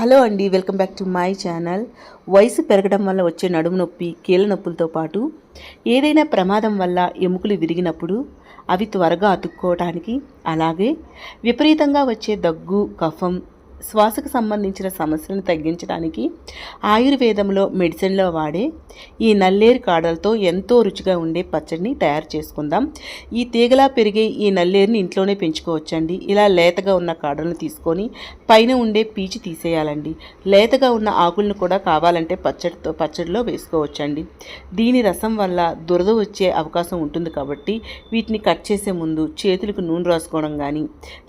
Hello అండి welcome back to my channel. వయసు పెరగడం వల్ల వచ్చే నడుము నొప్పి కీళ్ళ నొప్పులతో పాటు ఏదైనా ప్రమాదం వల్ల ఎముకలు విరిగినప్పుడు అవి త్వరగా అతుక్కోవటానికి అలాగే విపరీతంగా వచ్చే దగ్గు కఫం శ్వాసకు సంబంధించిన సమస్యలను తగ్గించడానికి ఆయుర్వేదంలో మెడిసిన్లో వాడే ఈ నల్లేరు కాడలతో ఎంతో రుచిగా ఉండే పచ్చడిని తయారు చేసుకుందాం. ఈ తీగలా పెరిగే ఈ నల్లేరుని ఇంట్లోనే పెంచుకోవచ్చండి. ఇలా లేతగా ఉన్న కాడలను తీసుకొని పైన ఉండే పీచు తీసేయాలండి. లేతగా ఉన్న ఆకులను కూడా కావాలంటే పచ్చడితో పచ్చడిలో వేసుకోవచ్చండి. దీని రసం వల్ల దురద వచ్చే అవకాశం ఉంటుంది కాబట్టి వీటిని కట్ చేసే ముందు చేతులకు నూనె రాసుకోవడం కానీ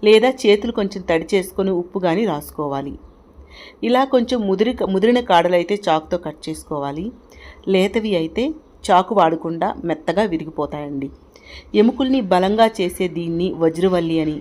లేదా చేతులు కొంచెం తడి చేసుకొని ఉప్పు కానీ రాసుకోవాలి ఇలా కొంచెం ముదిరి ముదిరిన కాడలు అయితే చాకుతో కట్ చేసుకోవాలి. లేతవి అయితే చాకు వాడకుండా మెత్తగా విరిగిపోతాయండి. ఎముకల్ని బలంగా చేసే దీన్ని వజ్రవల్లి అని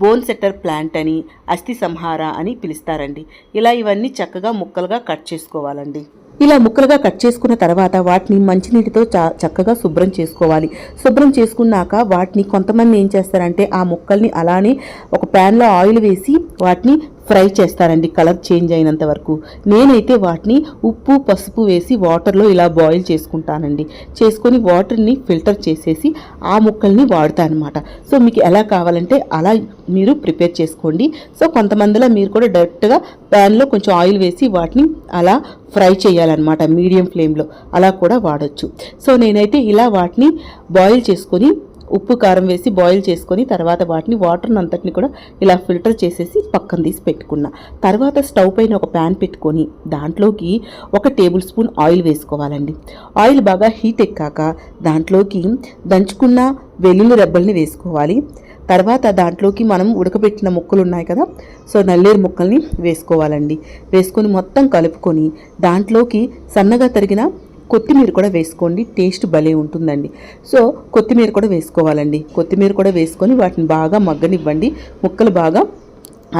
బోన్ సెట్టర్ ప్లాంట్ అని అస్థి సంహార అని పిలుస్తారండి. ఇలా ఇవన్నీ చక్కగా ముక్కలుగా కట్ చేసుకోవాలండి. ఇలా ముక్కలుగా కట్ చేసుకున్న తర్వాత వాటిని మంచినీటితో చా చక్కగా శుభ్రం చేసుకోవాలి. శుభ్రం చేసుకున్నాక వాటిని కొంతమంది ఏం చేస్తారంటే ఆ ముక్కల్ని అలానే ఒక ప్యాన్లో ఆయిల్ వేసి వాటిని ఫ్రై చేస్తారండి కలర్ చేంజ్ అయినంత వరకు. నేనైతే వాటిని ఉప్పు పసుపు వేసి వాటర్లో ఇలా బాయిల్ చేసుకుంటానండి. చేసుకొని వాటర్ని ఫిల్టర్ చేసేసి ఆ ముక్కల్ని వాడతాను అనమాట సో మీకు ఎలా కావాలంటే అలా మీరు ప్రిపేర్ చేసుకోండి. సో కొంతమందిలో మీరు కూడా డైరెక్ట్గా ప్యాన్లో కొంచెం ఆయిల్ వేసి వాటిని అలా ఫ్రై చేయాలన్నమాట మీడియం ఫ్లేమ్లో. అలా కూడా వాడచ్చు. సో నేనైతే ఇలా వాటిని బాయిల్ చేసుకొని ఉప్పు కారం వేసి బాయిల్ చేసుకొని తర్వాత వాటిని వాటర్ని అంతటిని కూడా ఇలా ఫిల్టర్ చేసేసి పక్కన తీసి పెట్టుకున్నా. తర్వాత స్టవ్ పైన ఒక ప్యాన్ పెట్టుకొని దాంట్లోకి ఒక టేబుల్ స్పూన్ ఆయిల్ వేసుకోవాలండి. ఆయిల్ బాగా హీట్ ఎక్కాక దాంట్లోకి దంచుకున్న వెల్లుల్లి రెబ్బల్ని వేసుకోవాలి. తర్వాత దాంట్లోకి మనం ఉడకబెట్టిన ముక్కలు ఉన్నాయి కదా సో నల్లేరు ముక్కల్ని వేసుకోవాలండి. వేసుకొని మొత్తం కలుపుకొని దాంట్లోకి సన్నగా తరిగిన కొత్తిమీర కూడా వేసుకోండి టేస్ట్ భలే ఉంటుందండి. సో కొత్తిమీర కూడా వేసుకోవాలండి. కొత్తిమీర కూడా వేసుకొని వాటిని బాగా మగ్గనివ్వండి. ముక్కలు బాగా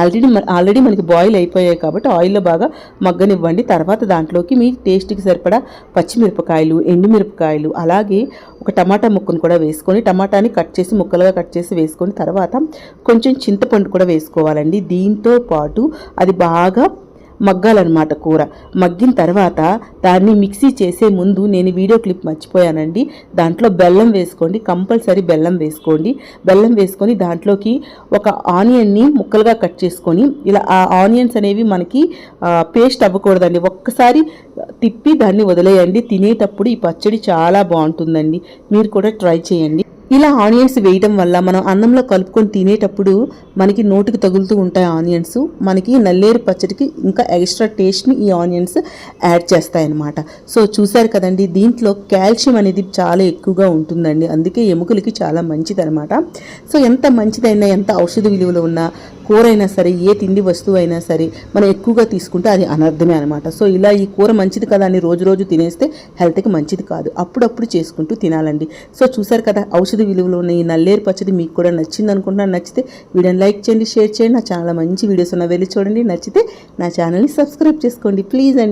ఆల్రెడీ ఆల్రెడీ మనకి బాయిల్ అయిపోయాయి కాబట్టి ఆయిల్లో బాగా మగ్గనివ్వండి. తర్వాత దాంట్లోకి మీ టేస్ట్కి సరిపడా పచ్చిమిరపకాయలు ఎండుమిరపకాయలు అలాగే ఒక టమాటా ముక్కను కూడా వేసుకొని టమాటాని కట్ చేసి ముక్కలుగా కట్ చేసి వేసుకొని తర్వాత కొంచెం చింతపండు కూడా వేసుకోవాలండి. దీంతో పాటు అది బాగా మగ్గాలన్నమాట కూర. మగ్గిన తర్వాత దాన్ని మిక్సీ చేసే ముందు నేను వీడియో క్లిప్ మర్చిపోయానండి. దాంట్లో బెల్లం వేసుకోండి కంపల్సరీ బెల్లం వేసుకోండి. బెల్లం వేసుకొని దాంట్లోకి ఒక ఆనియన్ని ముక్కలుగా కట్ చేసుకొని ఇలా ఆ ఆనియన్స్ అనేవి మనకి పేస్ట్ అవ్వకూడదండి. ఒక్కసారి తిప్పి దాన్ని వదిలేయండి. తినేటప్పుడు ఈ పచ్చడి చాలా బాగుంటుందండి. మీరు కూడా ట్రై చేయండి. ఇలా ఆనియన్స్ వేయడం వల్ల మనం అన్నంలో కలుపుకొని తినేటప్పుడు మనకి నోటికి తగులుతూ ఉంటాయి ఆనియన్స్. మనకి నల్లేరు పచ్చడికి ఇంకా ఎక్స్ట్రా టేస్ట్ని ఈ ఆనియన్స్ యాడ్ చేస్తాయన్నమాట. సో చూసారు కదండి దీంట్లో కాల్షియం అనేది చాలా ఎక్కువగా ఉంటుందండి. అందుకే ఎముకలకి చాలా మంచిదనమాట సో ఎంత మంచిదైనా ఎంత ఔషధ విలువలు ఉన్నా కూర అయినా సరే ఏ తిండి వస్తువు అయినా సరే మనం ఎక్కువగా తీసుకుంటే అది అనర్థమే అనమాట సో ఇలా ఈ కూర మంచిది కదా అని రోజు రోజు తినేస్తే హెల్త్కి మంచిది కాదు. అప్పుడప్పుడు చేసుకుంటూ తినాలండి. సో చూసారు కదా ఔషధ విలువలు ఉన్న ఈ నల్లేరు పచ్చడి మీకు కూడా నచ్చింది అనుకుంటున్నాను. నచ్చితే వీడియోని లైక్ చేయండి షేర్ చేయండి. నా ఛానల్ మంచి వీడియోస్ ఉన్న వెళ్ళి చూడండి. నచ్చితే నా ఛానల్ని సబ్స్క్రైబ్ చేసుకోండి. ప్లీజ్ అండి.